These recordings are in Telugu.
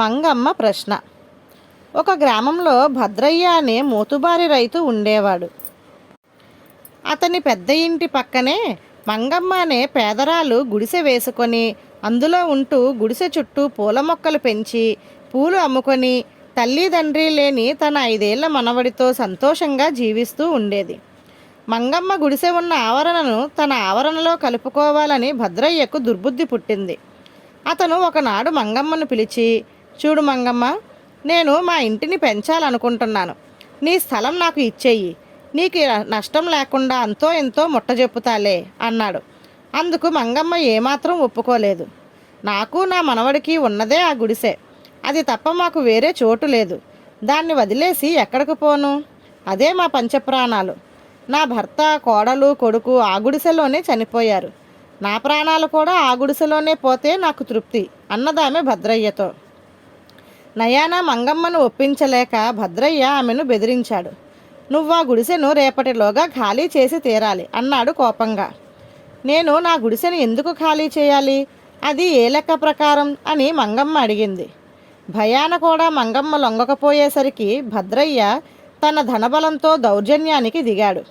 మంగమ్మ ప్రశ్న. ఒక గ్రామంలో భద్రయ్య అనే మోతుబారి రైతు ఉండేవాడు. అతని పెద్ద ఇంటి పక్కనే మంగమ్మ అనే పేదరాలు గుడిసె వేసుకొని అందులో ఉంటూ గుడిసె చుట్టూ పూల మొక్కలు పెంచి పూలు అమ్ముకొని తల్లి తండ్రి లేని తన ఐదేళ్ళ మనవడితో సంతోషంగా జీవిస్తూ ఉండేది. మంగమ్మ గుడిసె ఉన్న ఆవరణను తన ఆవరణలో కలుపుకోవాలని భద్రయ్యకు దుర్బుద్ధి పుట్టింది. అతను ఒకనాడు మంగమ్మను పిలిచి చూడు మంగమ్మ నేను మా ఇంటిని పెంచాలనుకుంటున్నాను. నీ స్థలం నాకు ఇచ్చేయి. నీకు నష్టం లేకుండా అంతో ఎంతో ముట్టజెప్పుతాలే అన్నాడు. అందుకు మంగమ్మ ఏమాత్రం ఒప్పుకోలేదు. నాకు నా మనవడికి ఉన్నదే ఆ గుడిసె. అది తప్ప మాకు వేరే చోటు లేదు. దాన్ని వదిలేసి ఎక్కడికి పోను? అదే మా పంచప్రాణాలు. నా భర్త కోడలు కొడుకు ఆ గుడిసెలోనే చనిపోయారు. నా ప్రాణాలు కూడా ఆ గుడిసెలోనే పోతే నాకు తృప్తి అన్నదామె భద్రయ్యతో. నయాన మంగమ్మను ఒప్పించలేక భద్రయ్య ఆమెను బెదిరించాడు. నువ్వా గుడిసెను రేపటిలోగా ఖాళీ చేసి తీరాలి అన్నాడు కోపంగా. నేను నా గుడిసెను ఎందుకు ఖాళీ చేయాలి? అది ఏ లెక్క ప్రకారం? అని మంగమ్మ అడిగింది. భయాన కూడా మంగమ్మ లొంగకపోయేసరికి భద్రయ్య తన ధనబలంతో దౌర్జన్యానికి దిగాడు.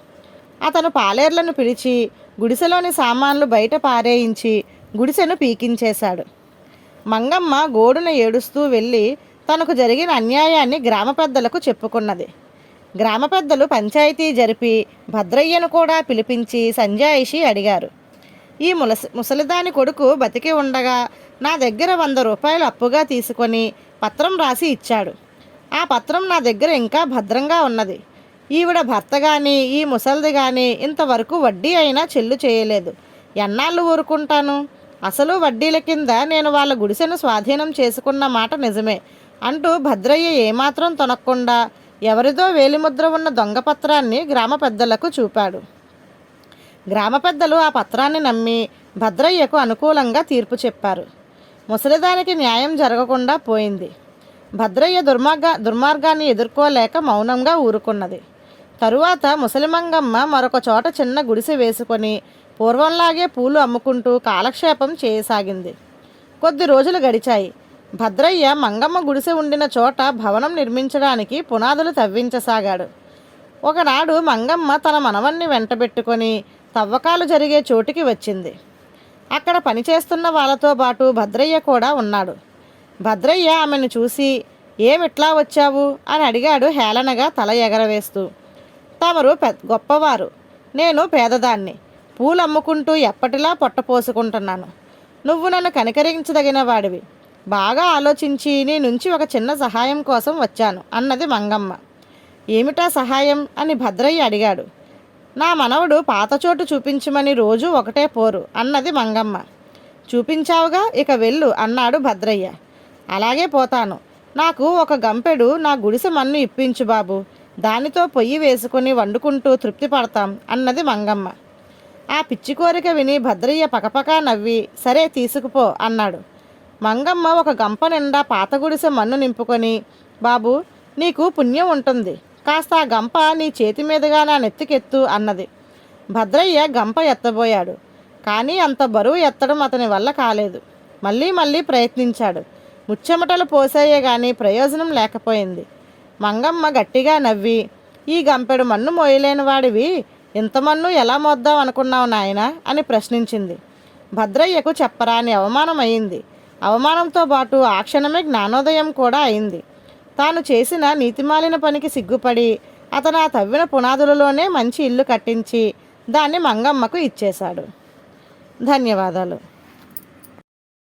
అతను పాలేర్లను పిలిచి గుడిసెలోని సామాన్లు బయట పారేయించి గుడిసెను పీకించేశాడు. మంగమ్మ గోడున ఏడుస్తూ వెళ్ళి తనకు జరిగిన అన్యాయాన్ని గ్రామ పెద్దలకు చెప్పుకున్నది. గ్రామ పెద్దలు పంచాయతీ జరిపి భద్రయ్యను కూడా పిలిపించి సంజాయిషి అడిగారు. ఈ ములసి ముసలిదాని కొడుకు బతికి ఉండగా నా దగ్గర వంద రూపాయలు అప్పుగా తీసుకొని పత్రం రాసి ఇచ్చాడు. ఆ పత్రం నా దగ్గర ఇంకా భద్రంగా ఉన్నది. ఈవిడ భర్త కానీ ఈ ముసలిది కానీ ఇంతవరకు వడ్డీ అయినా చెల్లు చేయలేదు. ఎన్నాళ్ళు ఊరుకుంటాను? అసలు వడ్డీల కింద నేను వాళ్ళ గుడిసెను స్వాధీనం చేసుకున్న మాట నిజమే. అంటూ భద్రయ్య ఏమాత్రం తొనక్కుండా ఎవరిదో వేలిముద్ర ఉన్న దొంగ పత్రాన్ని గ్రామ పెద్దలకు చూపాడు. గ్రామ పెద్దలు ఆ పత్రాన్ని నమ్మి భద్రయ్యకు అనుకూలంగా తీర్పు చెప్పారు. ముసలిదానికి న్యాయం జరగకుండా పోయింది. భద్రయ్య దుర్మార్గ దుర్మార్గాన్ని ఎదుర్కోలేక మౌనంగా ఊరుకున్నది. తరువాత ముసలిమంగమ్మ మరొక చోట చిన్న గుడిసె వేసుకొని పూర్వంలాగే పూలు అమ్ముకుంటూ కాలక్షేపం చేయసాగింది. కొద్ది రోజులు గడిచాయి. భద్రయ్య మంగమ్మ గుడిసె ఉండిన చోట భవనం నిర్మించడానికి పునాదులు తవ్వించసాగాడు. ఒకనాడు మంగమ్మ తన మనవన్ని వెంటబెట్టుకొని తవ్వకాలు జరిగే చోటికి వచ్చింది. అక్కడ పనిచేస్తున్న వాళ్ళతో పాటు భద్రయ్య కూడా ఉన్నాడు. భద్రయ్య ఆమెను చూసి ఏమిట్లా వచ్చావు? అని అడిగాడు హేళనగా తల ఎగరవేస్తూ. తమరు పె గొప్పవారు. నేను పేదదాన్ని. పూలు అమ్ముకుంటూ ఎప్పటిలా పొట్టపోసుకుంటున్నాను నువ్వు నన్ను కనికరించదగిన వాడివి బాగా ఆలోచించి నీ నుంచి ఒక చిన్న సహాయం కోసం వచ్చాను అన్నది మంగమ్మ. ఏమిటా సహాయం? అని భద్రయ్య అడిగాడు. నా మనవడు పాతచోటు చూపించమని రోజు ఒకటే పోరు అన్నది మంగమ్మ. చూపించావుగా ఇక వెళ్ళు అన్నాడు భద్రయ్య. అలాగే పోతాను. నాకు ఒక గంపెడు నా గుడిసె మన్ను ఇప్పించు బాబు. దానితో పొయ్యి వేసుకుని వండుకుంటూ తృప్తి పడతాం అన్నది మంగమ్మ. ఆ పిచ్చి కోరిక విని భద్రయ్య పకపకా నవ్వి సరే తీసుకుపో అన్నాడు. మంగమ్మ ఒక గంప నిండా పాత గుడిసె మన్ను నింపుకొని బాబు నీకు పుణ్యం ఉంటుంది. కాస్త ఆ గంప నీ చేతి మీదుగా నా నెత్తికెత్తు అన్నది. భద్రయ్య గంప ఎత్తబోయాడు. కానీ అంత బరువు ఎత్తడం అతని వల్ల కాలేదు. మళ్ళీ మళ్ళీ ప్రయత్నించాడు. ముచ్చెమటలు పోసాయే కానీ ప్రయోజనం లేకపోయింది. మంగమ్మ గట్టిగా నవ్వి ఈ గంపెడు మన్ను మోయలేని వాడివి. ఇంత మన్ను ఎలా మోద్దాం అనుకున్నావు నాయనా? అని ప్రశ్నించింది. భద్రయ్యకు చెప్పరాని అవమానం అయింది అవమానంతో పాటు ఆ క్షణమే జ్ఞానోదయం కూడా అయింది. తాను చేసిన నీతిమాలిన పనికి సిగ్గుపడి అతను ఆ తవ్విన పునాదులలోనే మంచి ఇల్లు కట్టించి దాన్ని మంగమ్మకు ఇచ్చేశాడు. ధన్యవాదాలు.